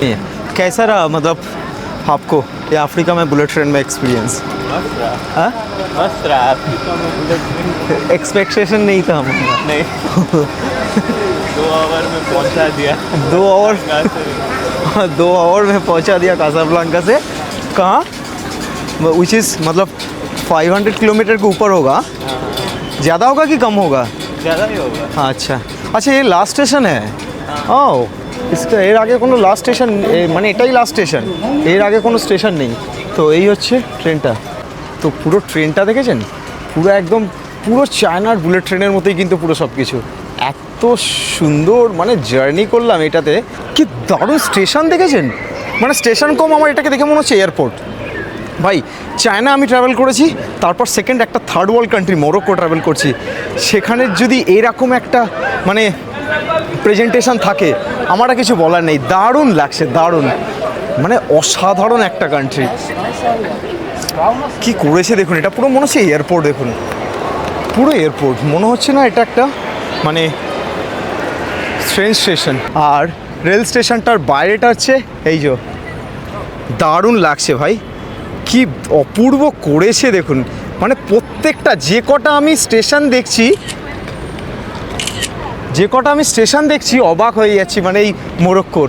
नहीं है। कैसा रहा मतलब आपको ये अफ्रीका में बुलेट ट्रेन में एक्सपीरियंस मस्त रहा अफ्रीका में बुलेट ट्रेन एक्सपेक्टेशन नहीं था हमारा नहीं। दो आवर में पहुँचा दिया। दो आवर दो आवर में पहुँचा दिया कासाब्लांका से। कहाँ? विच इज़ मतलब 500 किलोमीटर के ऊपर होगा। हाँ। ज़्यादा होगा कि कम होगा? ज़्यादा ही होगा। हाँ अच्छा। अच्छा ये लास्ट स्टेशन है। ও এর আগে কোনো লাস্ট স্টেশন মানে এটাই লাস্ট স্টেশনের আগে কোনো স্টেশন নেই। তো এই হচ্ছে ট্রেনটা। তো পুরো ট্রেনটা দেখেছেন? পুরো একদম পুরো চায়নার বুলেট ট্রেনের মতোই কিন্তু পুরো সব কিছু এত সুন্দর মানে জার্নি করলাম এটাতে। কি দারুণ স্টেশন দেখেছেন? মানে স্টেশন কম আমার এটাকে দেখে মনে হচ্ছে এয়ারপোর্ট ভাই চায়না আমি ট্রাভেল করেছি, তারপর সেকেন্ড একটা third world country Morocco travel করছি। সেখানে যদি এরকম একটা মানে প্রেজেন্টেশন থাকে আমার আর কিছু বলার নেই। দারুণ লাগছে, দারুণ। মানে অসাধারণ একটা কান্ট্রি কি করেছে দেখুন, এটা পুরো মনে হচ্ছে এয়ারপোর্ট দেখুন। পুরো এয়ারপোর্ট মনে হচ্ছে না এটা একটা মানে ট্রেন স্টেশন আর রেল স্টেশনটার বাইরেটা হচ্ছে, এই যে, দারুণ লাগছে ভাই। কি অপূর্ব করেছে দেখুন। মানে প্রত্যেকটা, যে কটা আমি স্টেশন দেখছি যে কটা আমি স্টেশন দেখছি অবাক হয়ে যাচ্ছি মানে এই মোরক্কোর